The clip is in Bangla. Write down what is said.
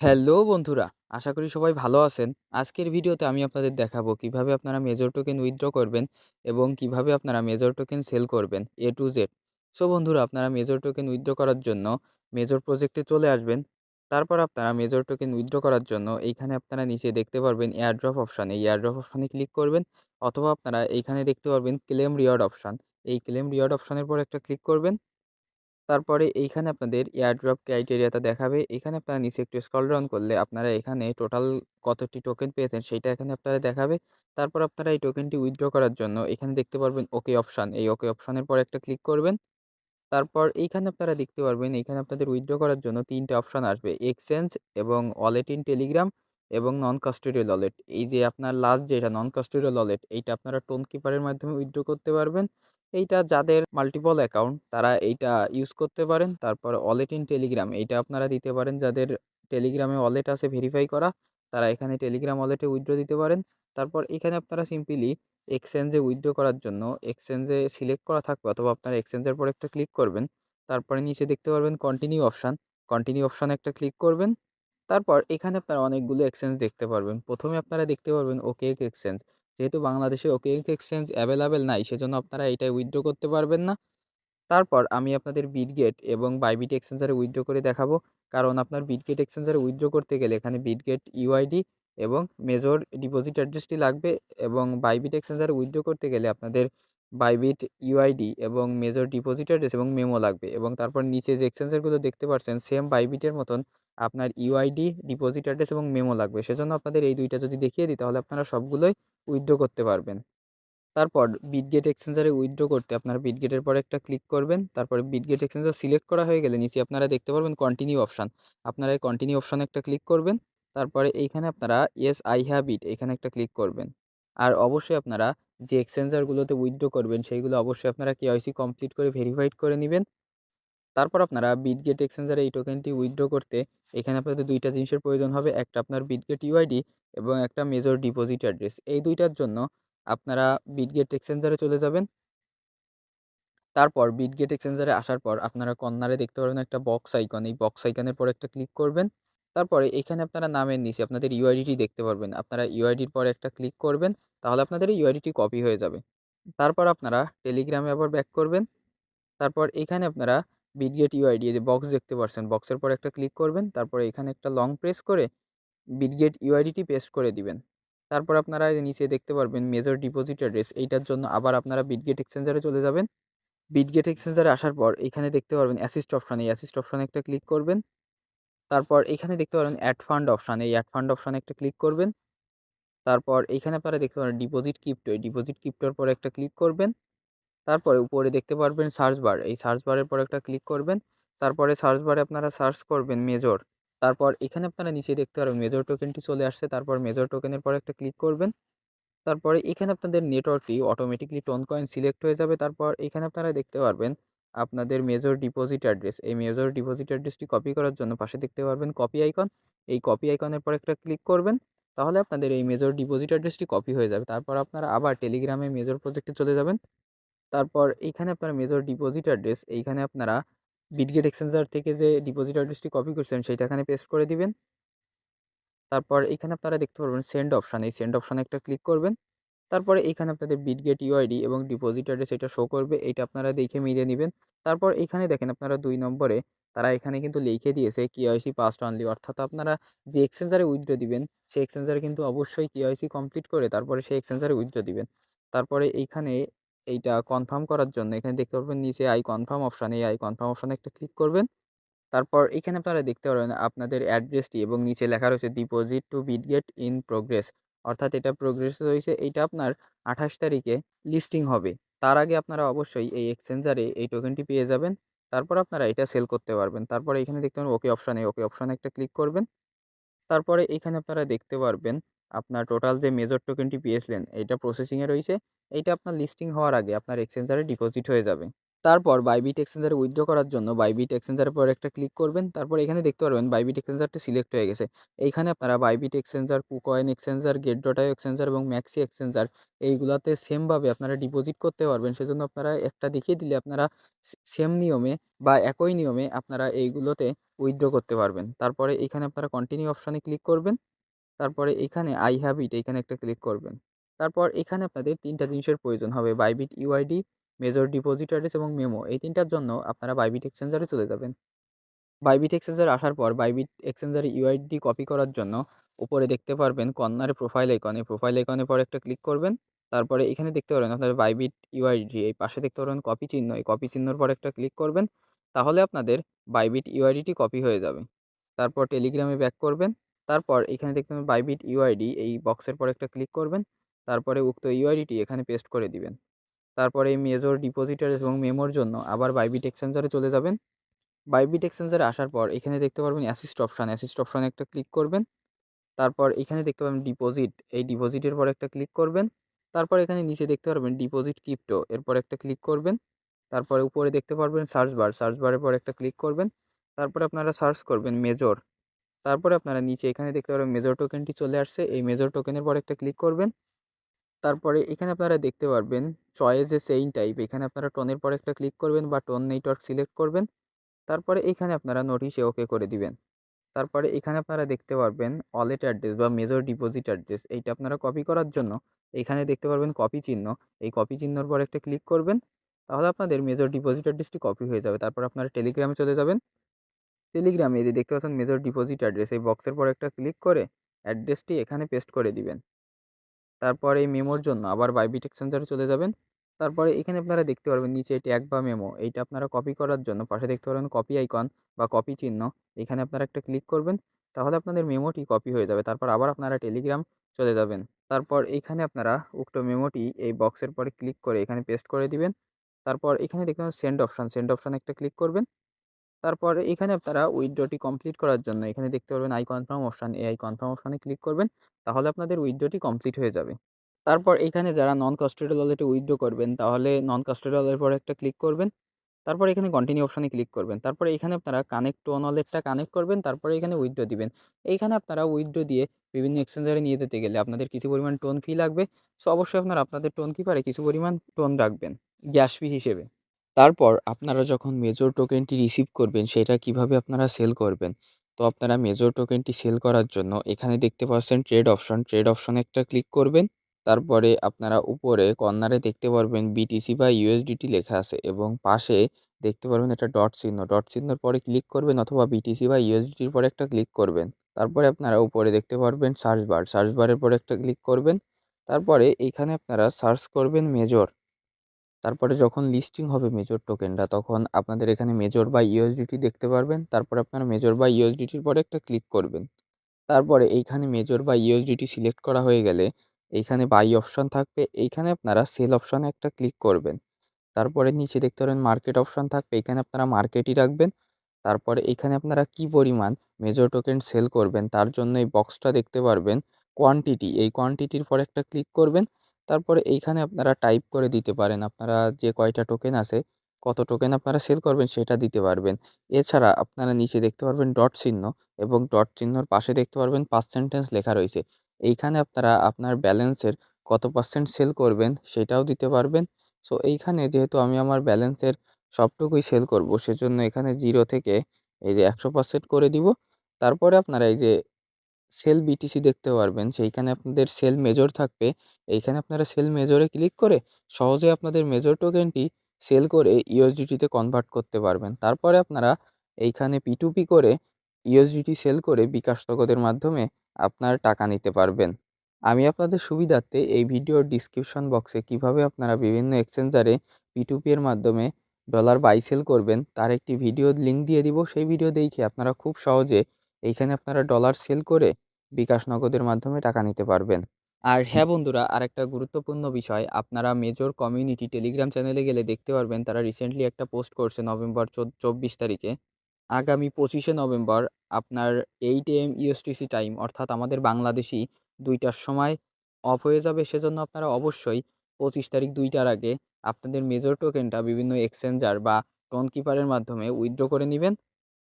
হ্যালো বন্ধুরা, আশা করি সবাই ভালো আছেন। আজকের ভিডিওতে আমি আপনাদের দেখাবো কীভাবে আপনারা মেজর টোকেন উইথড্র করবেন এবং কীভাবে আপনারা মেজর টোকেন সেল করবেন এ টু জেড। সো বন্ধুরা আপনারা মেজর টোকেন উইথড্র করার জন্য মেজর প্রজেক্টে চলে আসবেন। তারপর আপনারা মেজর টোকেন উইথড্র করার জন্য এইখানে আপনারা নিচে দেখতে পারবেন এয়ারড্রপ অপশান, এই এয়ারড্রপ অপশানে ক্লিক করবেন অথবা আপনারা এইখানে দেখতে পারবেন ক্লেম রিওয়ার্ড অপশান। এই ক্লেম রিওয়ার্ড অপশানের পর একটা ক্লিক করবেন। তারপরে এইখানে আপনাদের এয়ারড্রপ ক্রাইটেরিয়াটা দেখাবে। এখানে আপনারা নিচে একটু স্কল ডাউন করলে আপনারা এখানে টোটাল কতটি টোকেন পেয়েছেন সেইটা এখানে আপনারা দেখাবে। তারপর আপনারা এই টোকেনটি উইথড্র করার জন্য এখানে দেখতে পারবেন ওকে অপশান। এই ওকে অপশানের পর একটা ক্লিক করবেন। তারপর এইখানে আপনারা দেখতে পারবেন এইখানে আপনাদের উইথড্র করার জন্য ৩ টে অপশান আসবে। এক্সচেঞ্জ এবং ওয়ালেট ইন টেলিগ্রাম এবং নন কাস্টোডিয়াল ওয়ালেট। এই যে আপনার লাস্ট যেটা নন কাস্টোডিয়াল ওয়ালেট এইটা আপনারা টোন কিপারের মাধ্যমে উইথড্র করতে পারবেন। এইটা যাদের মাল্টিপল অ্যাকাউন্ট তারা এইটা ইউজ করতে পারেন। তারপর ওয়ালেট ইন টেলিগ্রাম এইটা আপনারা দিতে পারেন যাদের টেলিগ্রামে ওয়ালেট আছে ভেরিফাই করা, তারা এখানে টেলিগ্রাম ওয়ালেটে উইথড্র দিতে পারেন। তারপর এখানে আপনারা সিম্পলি এক্সচেঞ্জে উইথড্র করার জন্য এক্সচেঞ্জে সিলেক্ট করা থাকবে অথবা আপনারা এক্সচেঞ্জের পর একটা ক্লিক করবেন। তারপরে নিচে দেখতে পারবেন কন্টিনিউ অপশান। কন্টিনিউ অপশানে একটা ক্লিক করবেন। তারপর এখানে আপনারা অনেকগুলো এক্সচেঞ্জ দেখতে পারবেন। প্রথমে আপনারা দেখতে পারবেন ওকেএক এক্সচেঞ্জ। যেহেতু বাংলাদেশে ওকেএক এক্সচেঞ্জ অ্যাভেলেবেল নাই সেজন্য আপনারা এইটায় উইথড্র করতে পারবেন না। তারপর আমি আপনাদের বিটগেট এবং বাইবিট এক্সচেঞ্জারে উইথড্র করে দেখাবো। কারণ আপনার বিটগেট এক্সচেঞ্জারে উইথড্র করতে গেলে এখানে বিটগেট ইউআইডি এবং মেজর ডিপোজিট অ্যাড্রেসটি লাগবে এবং বাইবিট এক্সচেঞ্জারে উইথড্র করতে গেলে আপনাদের বাইবিট ইউআইডি এবং মেজর ডিপোজিট অ্যাড্রেস এবং মেমো লাগবে এবং তারপর নিচে যে এক্সচেঞ্জারগুলো দেখতে পাচ্ছেন সেম বাইবিটের মতন আপনার ইউআইডি, ডিপোজিট অ্যাড্রেস এবং মেমো লাগবে। সেজন্য আপনাদের এই দুইটা যদি দেখিয়ে দিই তাহলে আপনারা সবগুলোই উইথড্র করতে পারবেন। তারপর বিটগেট এক্সচেঞ্জারে উইথড্র করতে আপনারা বিটগেটের পরে একটা ক্লিক করবেন। তারপরে বিটগেট এক্সচেঞ্জার সিলেক্ট করা হয়ে গেলে নিচে আপনারা দেখতে পারবেন কন্টিনিউ অপশান। আপনারা এই কন্টিনিউ অপশানে একটা ক্লিক করবেন। তারপরে এইখানে আপনারা ইয়েস আই হ্যাভ ইট এখানে একটা ক্লিক করবেন। আর অবশ্যই আপনারা যে এক্সচেঞ্জারগুলোতে উইথড্র করবেন, সেইগুলো অবশ্যই আপনারা কেওয়াইসি কমপ্লিট করে ভেরিফাইড করে নিবেন। তারপর আপনারা বিটগেট এক্সচেঞ্জারে এই টোকেনটি উইথড্র করতে এখানে আপনাদের দুইটা জিনিসের প্রয়োজন হবে। একটা আপনার বিটগেট ইউআইডি এবং একটা মেজর ডিপোজিট অ্যাড্রেস। এই দুইটার জন্য আপনারা বিটগেট এক্সচেঞ্জারে চলে যাবেন। তারপর বিটগেট এক্সচেঞ্জারে আসার পর আপনারা কর্নারে দেখতে পারবেন একটা বক্স আইকন। এই বক্স আইকনের পর একটা ক্লিক করবেন। তারপরে এখানে আপনারা নামের নিচে আপনাদের ইউআইডিটি দেখতে পারবেন। আপনারা ইউআইডির পরে একটা ক্লিক করবেন। তাহলে আপনাদের ইউআইডিটি কপি হয়ে যাবে। তারপর আপনারা টেলিগ্রামে আবার ব্যাক করবেন। তারপর এখানে আপনারা বিটগেট ইউআইডি এই যে বক্স দেখতে পারছেন। বক্সের পর একটা ক্লিক করবেন। তারপরে এখানে একটা লং প্রেস করে বিটগেট ইউআইডিটি পেস্ট করে দিবেন। তারপর আপনারা নিচে দেখতে পারবেন মেজর ডিপোজিট অ্যাড্রেস এইটার জন্য আবার আপনারা বিটগেট এক্সচেঞ্জারে চলে যাবেন। বিটগেট এক্সচেঞ্জারে আসার পর এখানে দেখতে পারবেন অ্যাসিস্ট অপশান। এই অ্যাসিস্ট অপশানে একটা ক্লিক করবেন। তারপর এখানে দেখতে পারবেন অ্যাড ফান্ড অপশান। এই অ্যাড ফান্ড অপশানে একটা ক্লিক করবেন। তারপর এখানে আপনারা দেখতে পারেন ডিপোজিট ক্রিপ্টো। এই ডিপোজিট কিপ্টোর পরে একটা ক্লিক করবেন। তারপরে উপরে দেখতে পারবেন সার্চ বার। এই সার্চ বারের পর একটা ক্লিক করবেন। তারপরে সার্চ বারে আপনারা সার্চ করবেন মেজর। তারপর এখানে আপনারা নিচে দেখতে পারবেন মেজর টোকেনটি চলে আসছে। তারপর মেজর টোকেনের পর একটা ক্লিক করবেন। তারপরে এখানে আপনাদের নেটওয়ার্কটি অটোমেটিক্যালি টোন কয়েন সিলেক্ট হয়ে যাবে। তারপর এখানে আপনারা দেখতে পারবেন আপনাদের মেজর ডিপোজিট অ্যাড্রেস। এই মেজর ডিপোজিট অ্যাড্রেসটি কপি করার জন্য পাশে দেখতে পারবেন কপি আইকন। এই কপি আইকনের পর একটা ক্লিক করবেন। তাহলে আপনাদের এই মেজর ডিপোজিট অ্যাড্রেসটি কপি হয়ে যাবে। তারপর আপনারা আবার টেলিগ্রামে মেজর প্রজেক্টে চলে যাবেন। তারপর এইখানে আপনারা মেজর ডিপোজিট অ্যাড্রেস এইখানে আপনারা বিটগেট এক্সচেঞ্জার থেকে যে ডিপোজিট অ্যাড্রেসটি কপি করছেন সেইটা এখানে পেস্ট করে দিবেন। তারপর এখানে আপনারা দেখতে পারবেন সেন্ড অপশান। এই সেন্ড অপশানে একটা ক্লিক করবেন। তারপরে এখানে আপনাদের বিটগেট ইউআইডি এবং ডিপোজিট অ্যাড্রেস এটা শো করবে। এটা আপনারা দেখে মিলিয়ে নিবেন। তারপর এখানে দেখেন আপনারা দুই নম্বরে তারা এখানে কিন্তু লিখে দিয়েছে কেওয়াইসি পাস্ট অনলি অর্থাৎ আপনারা যে এক্সচেঞ্জারে উইথড্র দিবেন, সেই এক্সচেঞ্জারে কিন্তু অবশ্যই কেওয়াইসি কমপ্লিট করে তারপরে সেই এক্সচেঞ্জারে উইথড্র দিবেন। তারপরে এইখানে এইটা কনফার্ম করার জন্য, এখানে দেখতে পারবেন নিচে আই কনফার্ম অপশান। এই আই কনফার্ম অপশানে একটা ক্লিক করবেন। তারপর এখানে আপনারা দেখতে পারবেন আপনাদের অ্যাড্রেসটি এবং নিচে লেখা রয়েছে deposit to Bitget in progress. অর্থাৎ এটা প্রোগ্রেসে রয়েছে। এইটা আপনার ২৮ তারিখে লিস্টিং হবে। তার আগে আপনারা অবশ্যই এই এক্সচেঞ্জারে এই টোকেনটি পেয়ে যাবেন। তারপর আপনারা এটা সেল করতে পারবেন। তারপরে এখানে দেখতে পারবেন ওকে অপশানে ওকে অপশানে একটা ক্লিক করবেন। তারপরে এখানে আপনারা দেখতে পারবেন আপনার টোটাল যে মেজর টোকেনটি পেয়েছিলেন এটা প্রসেসিংয়ে রয়েছে। এইটা আপনার লিস্টিং হওয়ার আগে আপনার এক্সচেঞ্জারে ডিপোজিট হয়ে যাবে। তারপর বাইবিট এক্সচেঞ্জারে উইথড্র করার জন্য বাইবিট এক্সচেঞ্জারের পর একটা ক্লিক করবেন, তারপর এখানে দেখতে পারবেন বাইবিট এক্সচেঞ্জারটা সিলেক্ট হয়ে গেছে এইখানে আপনারা Bybit exchanger KuCoin exchanger Gate dot io exchanger এবং ম্যাক্সি এক্সচেঞ্জার এইগুলাতে সেমভাবে আপনারা ডিপোজিট করতে পারবেন সেজন্য আপনারা একটা দেখিয়ে দিলে আপনারা সেম নিয়মে বা একই নিয়মে আপনারা এইগুলোতে উইথড্র করতে পারবেন তারপরে এখানে আপনারা কন্টিনিউ অপশানে ক্লিক করবেন তারপরে এখানে আই হ্যাভ ইট এখানে একটা ক্লিক করবেন। তারপর এখানে আপনাদের তিনটা জিনিসের প্রয়োজন হবে Bybit UID major deposit address এবং মেমো এই তিনটার জন্য আপনারা বাইবিট এক্সচেঞ্জারে চলে যাবেন। বাইবিট এক্সচেঞ্জার আসার পর বাইবিট এক্সচেঞ্জারে ইউআইডি কপি করার জন্য উপরে দেখতে পারবেন কর্নারে প্রোফাইল আইকনে প্রোফাইল আইকনে পরে একটা ক্লিক করবেন। তারপরে এখানে দেখতে পারবেন আপনাদের বাইবিট ইউআইডি এই পাশে দেখতে পারবেন কপি চিহ্ন, এই কপি চিহ্নর পর একটা ক্লিক করবেন। তাহলে আপনাদের বাইবিট ইউআইডিটি কপি হয়ে যাবে। তারপর টেলিগ্রামে ব্যাক করবেন। তারপর এখানে দেখতে পাবেন বাইবিট ইউআইডি এই বক্সের পর একটা ক্লিক করবেন, তারপরে উক্ত ইউআইডিটি এখানে পেস্ট করে দিবেন। তারপরে মেজর ডিপোজিটার এবং মেমোর জন্য আবার বাইবিট এক্সচেঞ্জারে চলে যাবেন। বাইবিট এক্সচেঞ্জারে আসার পর এখানে দেখতে পারবেন অ্যাসিস্ট অপশান অ্যাসিস্ট অপশানে একটা ক্লিক করবেন। তারপর এখানে দেখতে পাবেন ডিপোজিট এই ডিপোজিটের পর একটা ক্লিক করবেন। তারপর এখানে নিচে দেখতে পারবেন ডিপোজিট ক্রিপ্টো এরপর একটা ক্লিক করবেন। তারপরে উপরে দেখতে পারবেন সার্চ বার সার্চ বারের পর একটা ক্লিক করবেন। তারপরে আপনারা সার্চ করবেন মেজর তারপরে আপনারা নিচে এখানে দেখতে পারবেন মেজর টোকেনটি চলে আসছে। এই মেজর টোকেনের পর একটা ক্লিক করবেন। তারপরে এখানে আপনারা দেখতে পারবেন চয়েস এ সেইন টাইপ এখানে আপনারা টোনের পর একটা ক্লিক করবেন বা টোন নেটওয়ার্ক সিলেক্ট করবেন। তারপরে এখানে আপনারা নোটিশে ওকে করে দিবেন। তারপরে এখানে আপনারা দেখতে পারবেন ওয়ালেট অ্যাড্রেস বা মেজর ডিপোজিট অ্যাড্রেস এইটা আপনারা কপি করার জন্য এখানে দেখতে পারবেন কপি চিহ্ন। এই কপি চিহ্নর পর একটা ক্লিক করবেন। তাহলে আপনাদের মেজর ডিপোজিট অ্যাড্রেসটি কপি হয়ে যাবে। তারপর আপনারা টেলিগ্রামে চলে যাবেন। টেলিগ্রামে যে দেখতে পাচ্ছেন মেজর ডিপোজিট অ্যাড্রেস এই বক্সের পর একটা ক্লিক করে অ্যাড্রেসটি এখানে পেস্ট করে দিবেন। তারপরে এই মেমোর জন্য আবার বাইবিট এক্সচেঞ্জারে চলে যাবেন। তারপরে এখানে আপনারা দেখতে পারবেন নিচে ট্যাগ বা মেমো এইটা আপনারা কপি করার জন্য পাশে দেখতে পারবেন কপি আইকন বা কপি চিহ্ন, এখানে আপনারা একটা ক্লিক করবেন, তাহলে আপনাদের মেমোটি কপি হয়ে যাবে। তারপর আবার আপনারা টেলিগ্রাম চলে যাবেন। তারপর এখানে আপনারা উক্ত মেমোটি এই বক্সের পরে ক্লিক করে এখানে পেস্ট করে দিবেন। তারপর এখানে দেখতে পাবেন সেন্ড অপশান সেন্ড অপশানে একটা ক্লিক করবেন। তারপর এখানে আপনারা উইথড্রটি কমপ্লিট করার জন্য এখানে দেখতে পারবেন আই কনফার্ম অপশান এই আই কনফার্ম অপশানে ক্লিক করবেন। তাহলে আপনাদের উইথড্রটি কমপ্লিট হয়ে যাবে। তারপর এখানে যারা নন কাস্টোডিয়াল ওয়ালেটে উইথড্র করবেন, তাহলে নন কাস্টোডিয়াল ওয়ালের পরে একটা ক্লিক করবেন। তারপর এখানে কন্টিনিউ অপশানে ক্লিক করবেন। তারপরে এখানে আপনারা কানেক্ট টোন ওয়ালেটটা কানেক্ট করবেন, তারপরে এখানে উইথড্র দিবেন। এইখানে আপনারা উইথড্র দিয়ে বিভিন্ন এক্সচেঞ্জারে নিয়ে যেতে গেলে আপনাদের কিছু পরিমাণ টোন ফি লাগবে। সো অবশ্যই আপনারা আপনাদের টোন কিপারে কিছু পরিমাণ টোন রাখবেন। গ্যাস ফি হিসেবে। তারপর আপনারা যখন মেজর টোকেনটি রিসিভ করবেন, সেটা কীভাবে আপনারা সেল করবেন? তো আপনারা মেজর টোকেনটি সেল করার জন্য এখানে দেখতে পাচ্ছেন ট্রেড অপশন ট্রেড অপশনে একটা ক্লিক করবেন। তারপরে আপনারা উপরে কর্নারে দেখতে পারবেন বিটিসি বা ইউএসডিটি লেখা আছে এবং পাশে দেখতে পারবেন একটা ডট চিহ্ন। ডট চিহ্নর পরে ক্লিক করবেন অথবা বিটিসি বা ইউএসডিটির পরে একটা ক্লিক করবেন। তারপরে আপনারা উপরে দেখতে পারবেন সার্চ বার সার্চ বারের পরে একটা ক্লিক করবেন। তারপরে এইখানে আপনারা সার্চ করবেন মেজর তারপরে যখন লিস্টিং হবে মেজর টোকেনটা তখন আপনাদের এখানে মেজর বা ইউএসডিটি দেখতে পারবেন। তারপরে আপনারা মেজর বা ইউএসডিটির পরে একটা ক্লিক করবেন। তারপরে এইখানে মেজর বা ইউএসডিটি সিলেক্ট করা হয়ে গেলে এইখানে বাই অপশান থাকবে। এইখানে আপনারা সেল অপশানে একটা ক্লিক করবেন। তারপরে নিচে দেখতে পারেন মার্কেট অপশান থাকবে। এখানে আপনারা মার্কেটই রাখবেন। তারপরে এখানে আপনারা কি পরিমাণ মেজর টোকেন সেল করবেন, তার জন্য এই বক্সটা দেখতে পারবেন। কোয়ান্টিটি এই কোয়ান্টিটির পরে একটা ক্লিক করবেন। তারপরে এইখানে আপনারা টাইপ করে দিতে পারেন। আপনারা যে কয়টা টোকেন আছে, কত টোকেন আপনারা সেল করবেন সেটা দিতে পারবেন। এছাড়া আপনারা নিচে দেখতে পারবেন ডট চিহ্ন এবং ডট চিহ্নর পাশে দেখতে পারবেন পার্সেন্টেজ লেখা রয়েছে। এইখানে আপনারা আপনার ব্যালেন্সের কত পার্সেন্ট সেল করবেন সেটাও দিতে পারবেন। সো এইখানে যেহেতু আমি আমার ব্যালেন্সের সবটুকুই সেল করব, সেজন্য এখানে জিরো থেকে এই যে একশো পার্সেন্ট করে দিব। তারপরে আপনারা এই যে সেল বিটিসি দেখতে পারবেন। সেইখানে আপনাদের সেল মেজর থাকবে। এইখানে আপনারা সেল মেজরে ক্লিক করে সহজে আপনাদের মেজর টোকেনটি সেল করে ইউএসডিটিতে কনভার্ট করতে পারবেন। তারপরে আপনারা এইখানে পিটুপি করে ইউএসডিটি সেল করে বিকাশ তগদের মাধ্যমে আপনার টাকা নিতে পারবেন। আমি আপনাদের সুবিধার্থে এই ভিডিওর ডিসক্রিপশন বক্সে কীভাবে আপনারা বিভিন্ন এক্সচেঞ্জারে পিটুপি এর মাধ্যমে ডলার বাই সেল করবেন, তার একটি ভিডিও লিঙ্ক দিয়ে দিব। সেই ভিডিও দেখে আপনারা খুব সহজে এইখানে আপনারা ডলার সেল করে বিকাশ নগদের মাধ্যমে টাকা নিতে পারবেন। আর হ্যাঁ বন্ধুরা আরেকটা গুরুত্বপূর্ণ বিষয় আপনারা মেজর কমিউনিটি টেলিগ্রাম চ্যানেলে গেলে দেখতে পারবেন তারা রিসেন্টলি একটা পোস্ট করছে নভেম্বর চব্বিশ তারিখে। আগামী পঁচিশে নভেম্বর আপনার এইট এম ইউএসটিসি টাইম অর্থাৎ আমাদের বাংলাদেশি দুইটার সময় অফ হয়ে যাবে সেজন্য আপনারা অবশ্যই পঁচিশ তারিখ দুইটার আগে আপনাদের মেজর টোকেনটা বিভিন্ন এক্সচেঞ্জার বা টোন কিপারের মাধ্যমে উইথড্র করে নেবেন।